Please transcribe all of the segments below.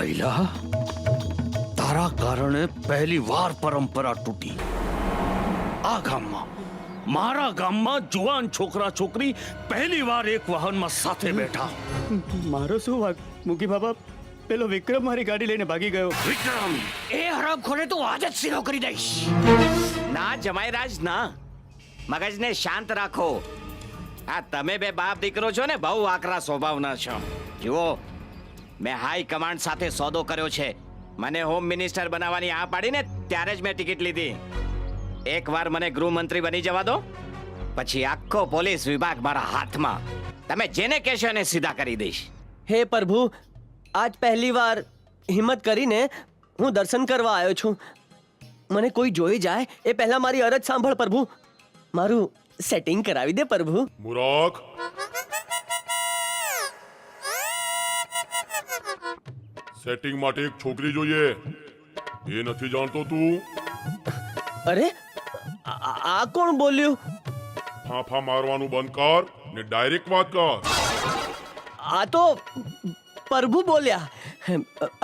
ભાઈલા તારા કારણે પહેલી વાર પરંપરા તૂટી આ ગામમાં મારા ગામમાં જુવાન છોકરા છોકરી પહેલી વાર એક વાહનમાં સાથે બેઠા મારો શું વાક મુકી બાબા પેલો વિક્રમ મારી ગાડી લઈને ભાગી ગયો વિક્રમ એ હરામખોરે તો આજ જ સીધો કરી દઈશ ના જમાઈરાજ ના મગજને શાંત રાખો આ તમે બે બાપ દીકરો છો ને બહુ આકરા સ્વભાવના છો જુઓ મેં હાઈ કમાન્ડ સાથે સોદો કર્યો છે. મને હોમ મિનિસ્ટર બનાવવાની આ પાડીને ત્યારે જ મેં ટિકિટ લીધી. એકવાર મને ગૃહમંત્રી બની જવા દો પછી આખો પોલીસ વિભાગ મારા હાથમાં. તમે જેને કહેશો એને સીધા કરી દઈશ. હે પ્રભુ આજ પહેલી વાર હિંમત કરીને હું દર્શન કરવા આવ્યો છું. મને કોઈ જોઈ જાય એ પહેલા મારી અરજ સાંભળ પ્રભુ. મારું સેટિંગ કરાવી દે પ્રભુ. મુરાક સેટિંગ માટે એક છોકરી જોઈએ. એ નથી જાણતો તું? અરે આ આ કોણ બોલ્યું? ફાંફા મારવાનું બંધ કર ને ડાયરેક્ટ વાત કર. આ તો પ્રભુ બોલ્યા.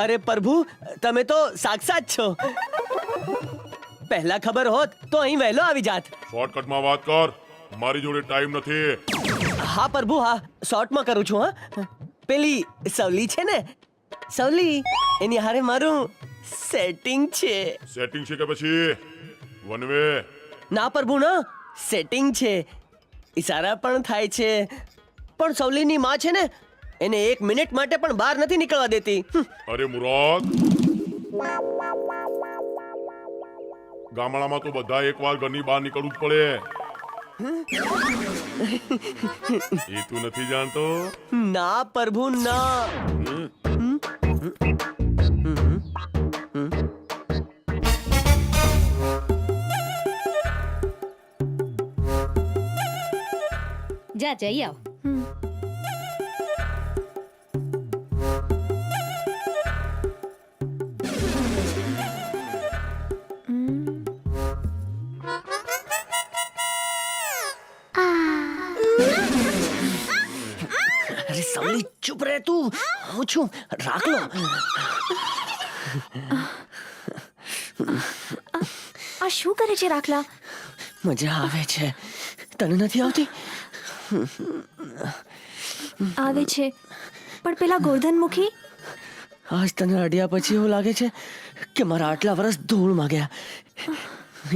અરે પ્રભુ તમે તો સાક્ષાત છો. પહેલા ખબર હોત તો અહીં વહેલો આવી જાત. શોર્ટકટમાં વાત કર. મારી જોડે ટાઈમ નથી. હા પ્રભુ હા. શોર્ટમાં કરું છું હા. પેલી સવલી છે ને સવલી એની હારે મારું સેટિંગ છે. સેટિંગ છે કે પછી? વન વે ના પ્રભુ ના સેટિંગ છે. ઈશારા પણ થાય છે. પણ સવલીની માં છે ને એને એક મિનિટ માટે પણ બહાર નથી નીકળવા દેતી. અરે મુરાદ. ગામડામાં તો બધા એકવાર ઘરની બહાર નીકળવું જ પડે. એ તું નથી જાણતો? ના પ્રભુ ના. જા જઈ આવ. અરે સવલી ચૂપ રહે તું હું છું રાખ લો આ શું કરે છે રાખલા મજા આવે છે તને નથી આવતી આવે છે પણ પેલા ગોરધન મુખી આજ તને અડ્યા પછી એવું લાગે છે કે મારા આટલા વર્ષ ધૂળ માગ્યા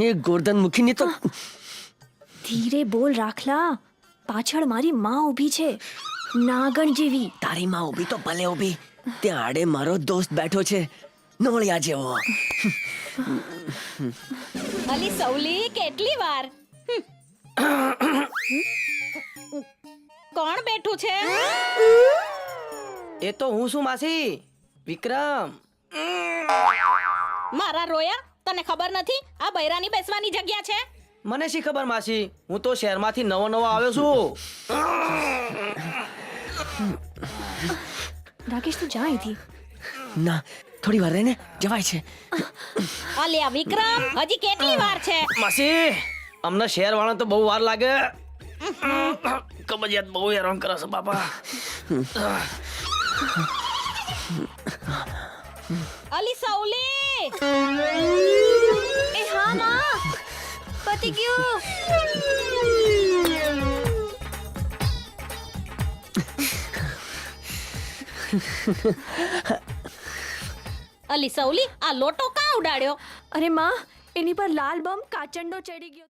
એ ગોરધન મુખીની તો ધીરે બોલ રાખલા પાછળ મારી માં ઊભી છે નાગણ જેવી. તારી માં ઊભી તો ભલે ઊભી. ત્યાં આડે મારો દોસ્ત બેઠો છે. નોળિયા જેવો. અલી સૌલી કેટલી વાર? કોણ બેઠું છે? એ તો હું શું માસી. વિક્રમ. મારા રોયા તને ખબર નથી? આ બૈરાની બેસવાની જગ્યા છે? મને શી ખબર માસી? હું તો શહેરમાંથી નવો નવો આવ્યો છું. રાકેશ તું જા અહીંથી. ના થોડી વાર રહીને જવાય છે. અલ્યા વિક્રમ હજી કેટલી વાર છે? માસી અમને શહેર વાળા તો બહુ વાર લાગે. કબજિયાત બહુ હેરાન કરે છે બાપા. અલી સૌલી! એ હા માં. પતી ગયું. અલી સૌલી, આ લોટો કા ઉડાડ્યો? અરે માં, એની પર લાલ બમ કાચંડો ચડી ગયો.